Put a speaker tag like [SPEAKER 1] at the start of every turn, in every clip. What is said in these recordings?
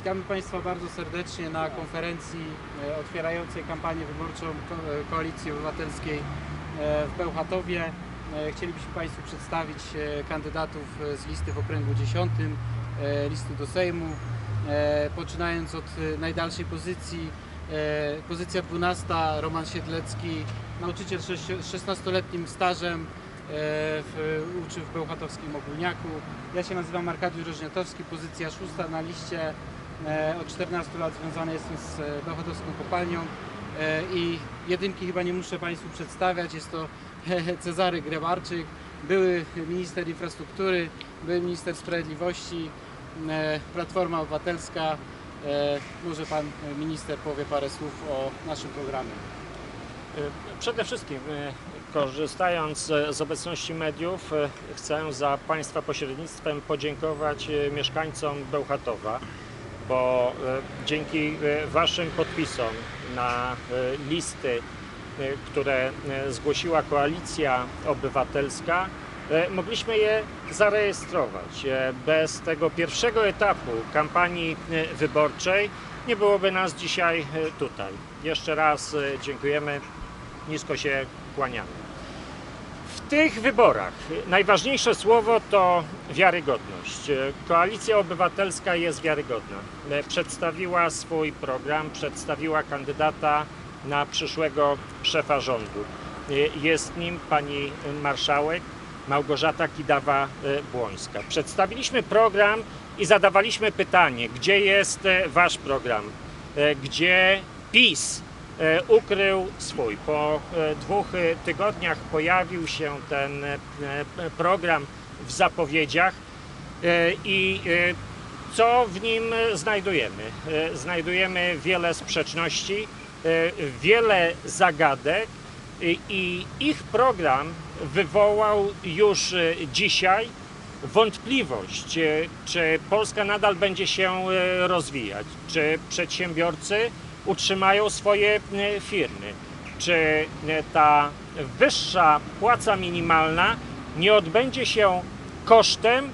[SPEAKER 1] Witamy Państwa bardzo serdecznie na konferencji e, otwierającej kampanię wyborczą e, Koalicji Obywatelskiej e, w Bełchatowie. Chcielibyśmy Państwu przedstawić kandydatów z listy w okręgu 10, e, listy do Sejmu. Poczynając od najdalszej pozycji, pozycja 12, Roman Siedlecki, nauczyciel sześcio- z 16-letnim stażem, w, uczy w Bełchatowskim Ogólniaku. Ja się nazywam Arkadiusz Rożniatowski, pozycja szósta na liście. E, Od 14 lat związany jestem z e, Bełchatowską Kopalnią E, i jedynki chyba nie muszę Państwu przedstawiać. Jest to Cezary Grebarczyk, były minister infrastruktury, były minister sprawiedliwości, Platforma Obywatelska. Może Pan minister powie parę słów o naszym programie.
[SPEAKER 2] Przede wszystkim, korzystając z obecności mediów, chcę za Państwa pośrednictwem podziękować mieszkańcom Bełchatowa, bo e, dzięki e, Waszym podpisom na e, listy, które zgłosiła Koalicja Obywatelska, mogliśmy je zarejestrować. Bez tego pierwszego etapu kampanii wyborczej nie byłoby nas dzisiaj tutaj. Jeszcze raz dziękujemy nisko się kłaniamy. W tych wyborach najważniejsze słowo to wiarygodność. Koalicja Obywatelska jest wiarygodna. Przedstawiła swój program, przedstawiła kandydata na przyszłego szefa rządu. Jest nim pani marszałek Małgorzata Kidawa-Błońska. Przedstawiliśmy program i zadawaliśmy pytanie, gdzie jest wasz program? Gdzie PiS ukrył swój. Po e, dwóch e, tygodniach pojawił się ten e, e, program w zapowiedziach e, i e, co w nim e, znajdujemy? E, Znajdujemy wiele sprzeczności, e, wiele zagadek i- ich program wywołał już e, dzisiaj wątpliwość, e, czy Polska nadal będzie się e, rozwijać, czy przedsiębiorcy utrzymają swoje e, firmy, czy e, ta wyższa płaca minimalna nie odbędzie się kosztem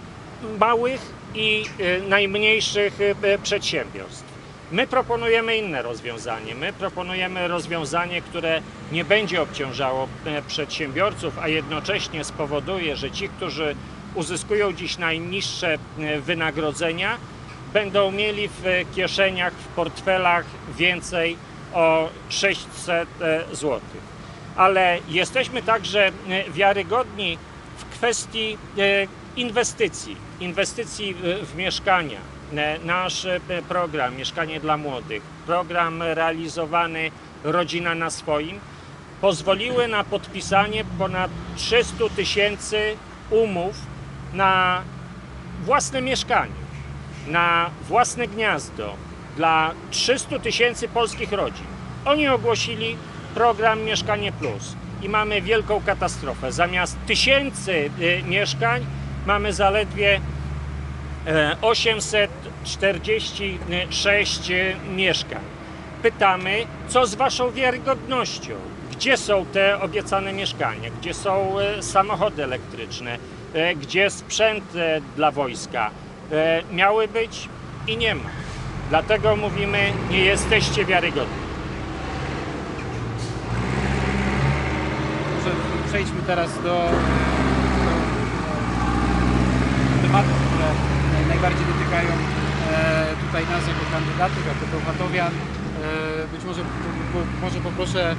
[SPEAKER 2] małych i e, najmniejszych przedsiębiorstw. My proponujemy inne rozwiązanie. My proponujemy rozwiązanie, które nie będzie obciążało przedsiębiorców, a jednocześnie spowoduje, że ci, którzy uzyskują dziś najniższe wynagrodzenia, będą mieli w e, kieszeniach, w portfelach więcej o 600 zł. Ale jesteśmy także e, wiarygodni w kwestii e, inwestycji, inwestycji w- mieszkania. E, Nasz e, program Mieszkanie dla Młodych, program realizowany Rodzina na swoim, pozwoliły na podpisanie ponad 300 tysięcy umów na własne mieszkanie, na własne gniazdo dla 300 tysięcy polskich rodzin. Oni ogłosili program Mieszkanie Plus i mamy wielką katastrofę. Zamiast tysięcy y, mieszkań mamy zaledwie e, 846 mieszkań. Pytamy, co z Waszą wiarygodnością? Gdzie są te obiecane mieszkania? Gdzie są e, samochody elektryczne? E, Gdzie sprzęt dla wojska? E, Miały być i nie ma. Dlatego mówimy, nie jesteście wiarygodni.
[SPEAKER 1] Może przejdźmy teraz do, do, tematów, które najbardziej dotykają e, tutaj nas jako kandydatów, jako Bełchatowian. E, być może, może poproszę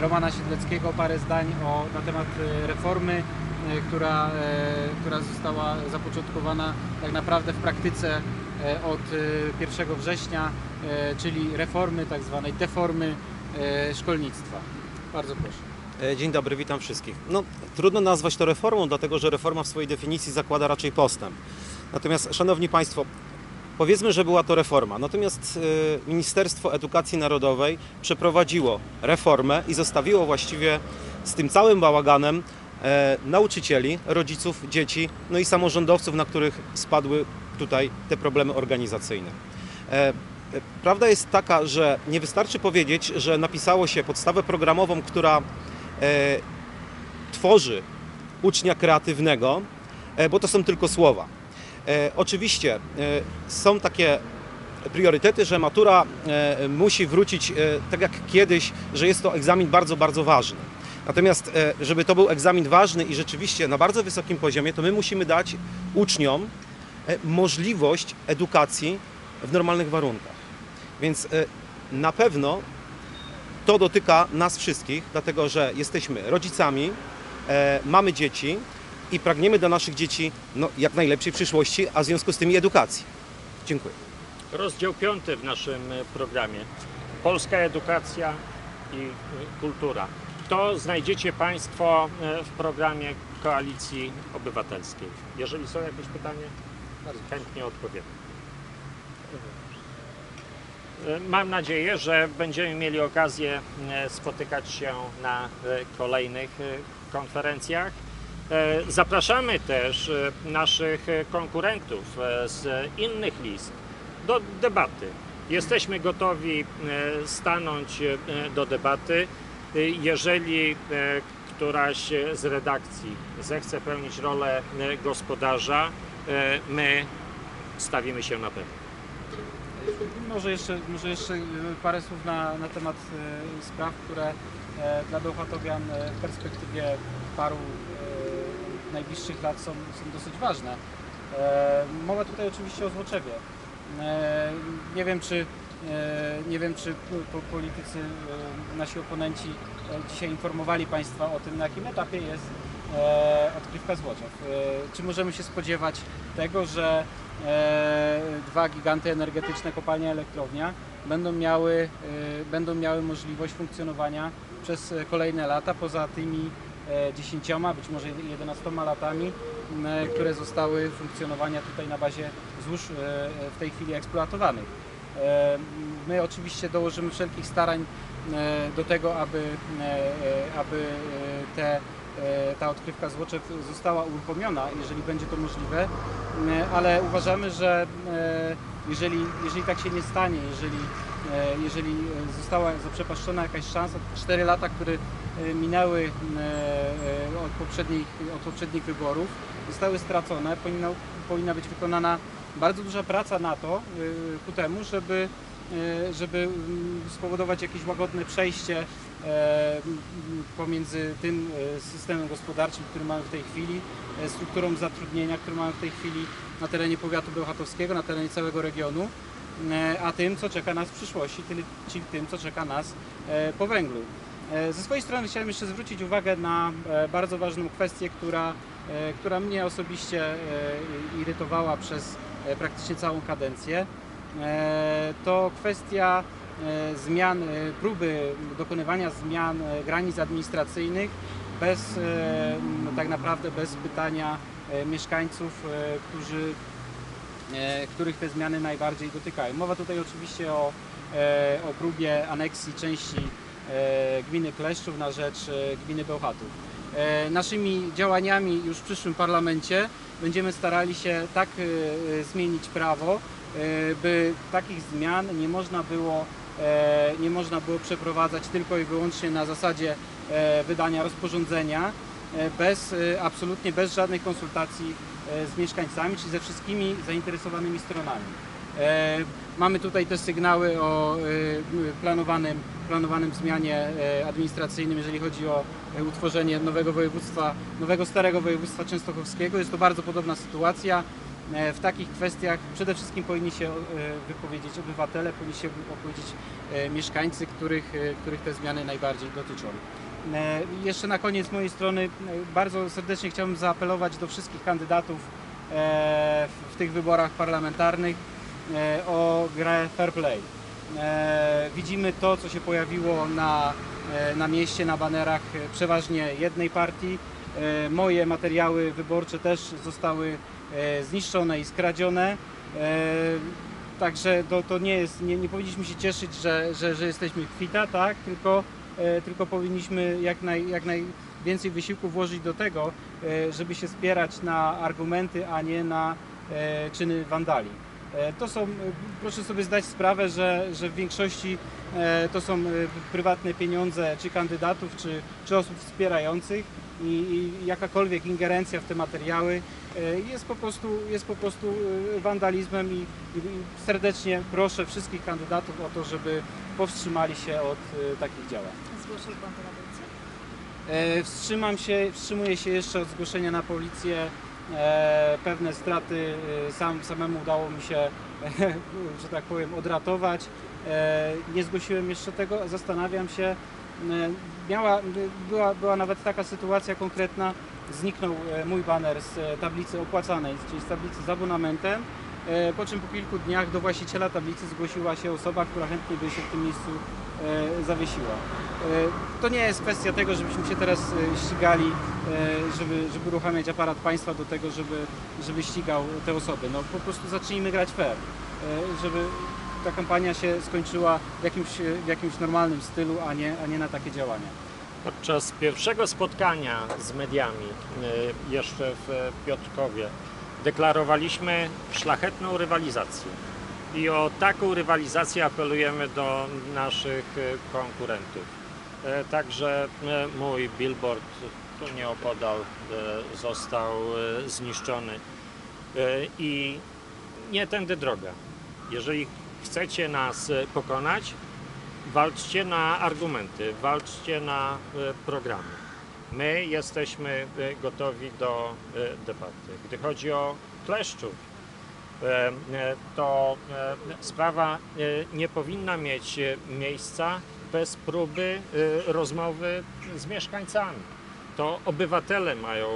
[SPEAKER 1] Romana Siedleckiego o parę zdań o, na temat reformy, która, e, która została zapoczątkowana tak naprawdę w praktyce e, od e, 1 września, e, czyli reformy, tak zwanej deformy e, szkolnictwa. Bardzo proszę.
[SPEAKER 3] E, Dzień dobry, witam wszystkich. No, trudno nazwać to reformą, dlatego że reforma w swojej definicji zakłada raczej postęp. Natomiast, Szanowni Państwo, powiedzmy, że była to reforma. Natomiast e, Ministerstwo Edukacji Narodowej przeprowadziło reformę i zostawiło właściwie z tym całym bałaganem e, nauczycieli, rodziców, dzieci, no i samorządowców, na których spadły tutaj te problemy organizacyjne. E, e, Prawda jest taka, że nie wystarczy powiedzieć, że napisało się podstawę programową, która e, tworzy ucznia kreatywnego, e, bo to są tylko słowa. E, oczywiście e, są takie priorytety, że matura e, musi wrócić e, tak jak kiedyś, że jest to egzamin bardzo, bardzo ważny. Natomiast, e, żeby to był egzamin ważny i rzeczywiście na bardzo wysokim poziomie, to my musimy dać uczniom e, możliwość edukacji w normalnych warunkach. Więc e, na pewno to dotyka nas wszystkich, dlatego że jesteśmy rodzicami, mamy dzieci i pragniemy dla naszych dzieci no, jak najlepszej przyszłości, a w związku z tym edukacji. Dziękuję.
[SPEAKER 2] Rozdział piąty w naszym programie. Polska edukacja i kultura. To znajdziecie Państwo e, w programie Koalicji Obywatelskiej. Jeżeli są jakieś pytania, chętnie odpowiem. E, Mam nadzieję, że będziemy mieli okazję e, spotykać się na kolejnych konferencjach. Zapraszamy też naszych konkurentów z innych list do debaty. Jesteśmy gotowi stanąć do debaty. E, Jeżeli e, któraś z redakcji zechce pełnić rolę e, gospodarza, my stawimy się na pewno.
[SPEAKER 1] Może jeszcze, może jeszcze y, parę słów na, na temat y, spraw, które dla Bełchatowian w perspektywie paru najbliższych lat są, są dosyć ważne. Mowa tutaj oczywiście o Złoczewie. Nie wiem, czy, nie wiem, czy po- po- politycy, e, nasi oponenci e, dzisiaj informowali Państwa o tym, na jakim etapie jest e, odkrywka Złoczew. E, Czy możemy się spodziewać tego, że e, dwa giganty energetyczne, kopalnia, elektrownia, będą miały, e, będą miały możliwość funkcjonowania przez e, kolejne lata, poza tymi e, 10, być może 11 latami, e, które zostały funkcjonowania tutaj na bazie złóż e, w tej chwili eksploatowanych. E, My oczywiście dołożymy wszelkich starań e, do tego, aby, e, aby te, ta odkrywka Złoczew została uruchomiona, jeżeli będzie to możliwe, ale uważamy, że jeżeli, jeżeli tak się nie stanie, jeżeli, jeżeli została zaprzepaszczona jakaś szansa, te 4 lata, które minęły e, e, od poprzednich, od poprzednich wyborów, zostały stracone, powinna, powinna być wykonana bardzo duża praca na to, ku temu, żeby, żeby mm, spowodować jakieś łagodne przejście e, pomiędzy tym e, systemem gospodarczym, który mamy w tej chwili, e, strukturą zatrudnienia, którą mamy w tej chwili na terenie powiatu bełchatowskiego, na terenie całego regionu, a tym, co czeka nas w przyszłości, czyli- tym, co czeka nas po węglu. E, Ze swojej strony chciałem jeszcze zwrócić uwagę na e, bardzo ważną kwestię, która, e, która mnie osobiście irytowała przez praktycznie całą kadencję. To kwestia zmian, próby dokonywania zmian granic administracyjnych bez tak naprawdę bez pytania mieszkańców, którzy, których te zmiany najbardziej dotykają. Mowa tutaj oczywiście o, o próbie aneksji części gminy Kleszczów na rzecz e, gminy Bełchatów. E, Naszymi działaniami już w przyszłym parlamencie będziemy starali się tak e, e, zmienić prawo, e, by takich zmian nie można było, e, nie można było przeprowadzać tylko i wyłącznie na zasadzie e, wydania rozporządzenia, e, bez, e, absolutnie bez żadnych konsultacji e, z mieszkańcami, czy ze wszystkimi zainteresowanymi stronami. E, Mamy tutaj też sygnały o e, planowanym, planowanym zmianie e, administracyjnym, jeżeli chodzi o utworzenie nowego województwa, nowego starego województwa częstochowskiego. Jest to bardzo podobna sytuacja. W takich kwestiach przede wszystkim powinni się wypowiedzieć obywatele, powinni się wypowiedzieć mieszkańcy, których, których te zmiany najbardziej dotyczą. Jeszcze na koniec z mojej strony bardzo serdecznie chciałbym zaapelować do wszystkich kandydatów w- tych wyborach parlamentarnych o grę fair play. E, Widzimy to, co się pojawiło na, e, na mieście, na banerach e, przeważnie jednej partii. E, Moje materiały wyborcze też zostały e, zniszczone i skradzione. E, Także to, to nie jest, nie, nie powinniśmy się cieszyć, że, że, że jesteśmy kwita, tak? Tylko, e, tylko powinniśmy jak, naj, jak najwięcej wysiłku włożyć do tego, e, żeby się spierać na argumenty, a nie na e, czyny wandali. E, To są, e, proszę sobie zdać sprawę, że, że w większości e, to są prywatne pieniądze czy kandydatów, czy, czy osób wspierających i, i jakakolwiek ingerencja w te materiały jest po prostu, jest po prostu wandalizmem i, i serdecznie proszę wszystkich kandydatów o to, żeby powstrzymali się od takich działań.
[SPEAKER 4] Zgłosił pan to na policję?
[SPEAKER 1] Wstrzymam się, wstrzymuję się jeszcze od zgłoszenia na policję. E, Pewne straty e, sam, samemu udało mi się, że tak powiem, odratować. E, Nie zgłosiłem jeszcze tego, zastanawiam się. Miała, była, była nawet taka sytuacja konkretna, zniknął mój baner z tablicy opłacanej, czyli z tablicy z abonamentem. E, Po czym po kilku dniach do właściciela tablicy zgłosiła się osoba, która chętnie by się w tym miejscu e, zawiesiła. E, To nie jest kwestia tego, żebyśmy się teraz ścigali, żeby, żeby uruchamiać aparat państwa do tego, żeby, żeby ścigał te osoby. No po prostu zacznijmy grać fair, żeby ta kampania się skończyła w jakimś, w jakimś normalnym stylu, a nie, a nie na takie działania.
[SPEAKER 2] Podczas pierwszego spotkania z mediami, jeszcze w Piotrkowie, deklarowaliśmy szlachetną rywalizację. I o taką rywalizację apelujemy do naszych e, konkurentów. E, Także e, mój billboard tu nieopodal został zniszczony. I nie tędy droga. Jeżeli chcecie nas pokonać, walczcie na argumenty, walczcie na programy. My jesteśmy e, gotowi do e, debaty. Gdy chodzi o kleszczów, e, to sprawa nie powinna mieć miejsca bez próby rozmowy z mieszkańcami. To obywatele mają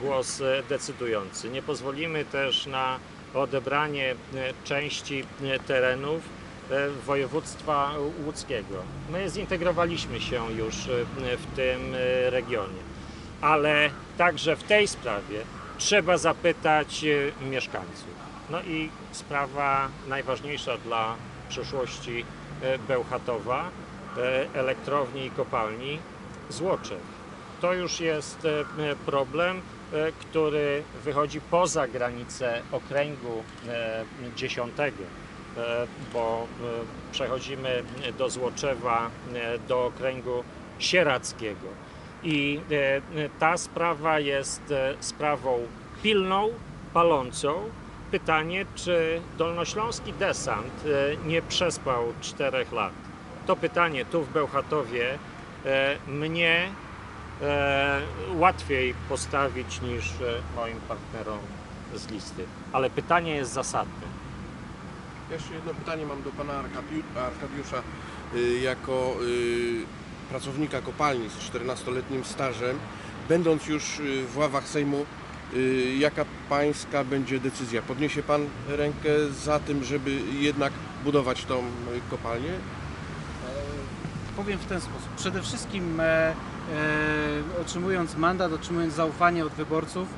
[SPEAKER 2] głos decydujący. Nie pozwolimy też na odebranie części terenów województwa łódzkiego. My zintegrowaliśmy się już e, w tym e, regionie, ale także w tej sprawie trzeba zapytać e, mieszkańców. No i sprawa najważniejsza dla przyszłości e, Bełchatowa, e, elektrowni i kopalni Złoczew. To już jest e, problem, e, który wychodzi poza granice okręgu e, 10, e, bo e, przechodzimy do Złoczewa, e, do okręgu sieradzkiego. I e, ta sprawa jest e, sprawą pilną, palącą. Pytanie, czy dolnośląski desant e, nie przespał czterech lat? To pytanie tu w Bełchatowie e, mnie e, łatwiej postawić niż e, moim partnerom z listy. Ale pytanie jest zasadne.
[SPEAKER 5] Jeszcze jedno pytanie mam do pana Arkadiu- Arkadiusza. Y, Jako y, pracownika kopalni z 14-letnim stażem, będąc już y, w ławach Sejmu, jaka pańska będzie decyzja? Podniesie pan rękę za tym, żeby jednak budować tą kopalnię?
[SPEAKER 1] E, Powiem w ten sposób. Przede wszystkim e, e, otrzymując mandat, otrzymując zaufanie od wyborców,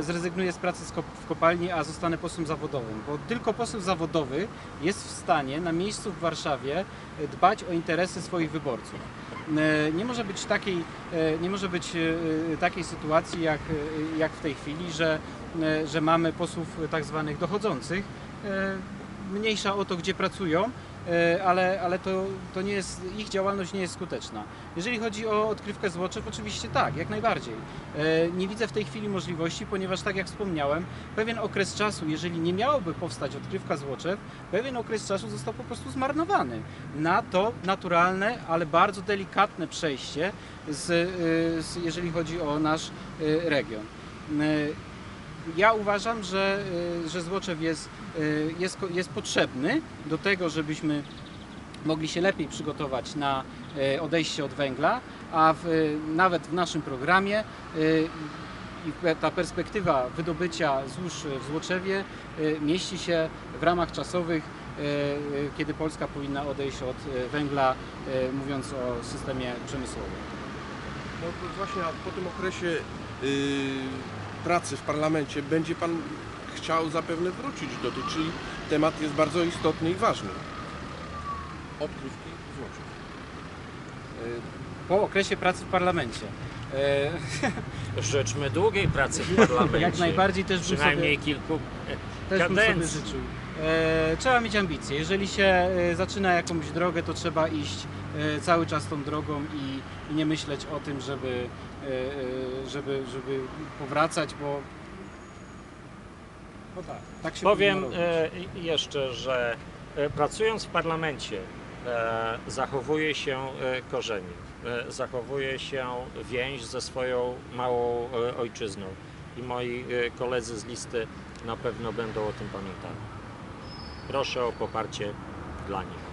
[SPEAKER 1] zrezygnuję z pracy w kopalni, a zostanę posłem zawodowym, bo tylko poseł zawodowy jest w stanie na miejscu w Warszawie e, dbać o interesy swoich wyborców. E, Nie może być takiej, e, nie może być e, takiej sytuacji jak, e, jak w tej chwili, że, e, że mamy posłów tak zwanych dochodzących. E, Mniejsza o to, gdzie pracują, e, ale, ale to, to nie jest, ich działalność nie jest skuteczna. Jeżeli chodzi o odkrywkę Złoczew, oczywiście tak, jak najbardziej. E, Nie widzę w tej chwili możliwości, ponieważ tak jak wspomniałem, pewien okres czasu, jeżeli nie miałoby powstać odkrywka Złoczew, pewien okres czasu został po prostu zmarnowany na to naturalne, ale bardzo delikatne przejście, z, e, z, jeżeli chodzi o nasz e, region. Ja uważam, że, y, że Złoczew jest, y, jest, jest potrzebny do tego, żebyśmy mogli się lepiej przygotować na y, odejście od węgla, a w, nawet w naszym programie ta perspektywa wydobycia złóż w Złoczewie mieści się w ramach czasowych, kiedy Polska powinna odejść od węgla, mówiąc o systemie przemysłowym.
[SPEAKER 5] No właśnie po tym okresie pracy w parlamencie będzie pan chciał zapewne wrócić do tych, czyli temat jest bardzo istotny i ważny. Odkrywki złoczew.
[SPEAKER 1] Y, Po okresie pracy w parlamencie. Y,
[SPEAKER 2] Życzmy długiej pracy w parlamencie.
[SPEAKER 1] Jak najbardziej też bym
[SPEAKER 2] Przynajmniej
[SPEAKER 1] sobie,
[SPEAKER 2] kilku
[SPEAKER 1] też bym sobie
[SPEAKER 2] kadencji.
[SPEAKER 1] życzył. E, trzeba mieć ambicje. Jeżeli się e, zaczyna jakąś drogę, to trzeba iść e, cały czas tą drogą i, i nie myśleć o tym, żeby, e, e, żeby, żeby powracać, bo no tak, tak
[SPEAKER 2] Powiem e, jeszcze, że e, pracując w parlamencie e, zachowuje się e, korzenie, e, zachowuje się więź ze swoją małą e, ojczyzną i moi e, koledzy z listy na pewno będą o tym pamiętali. Proszę o poparcie dla nich.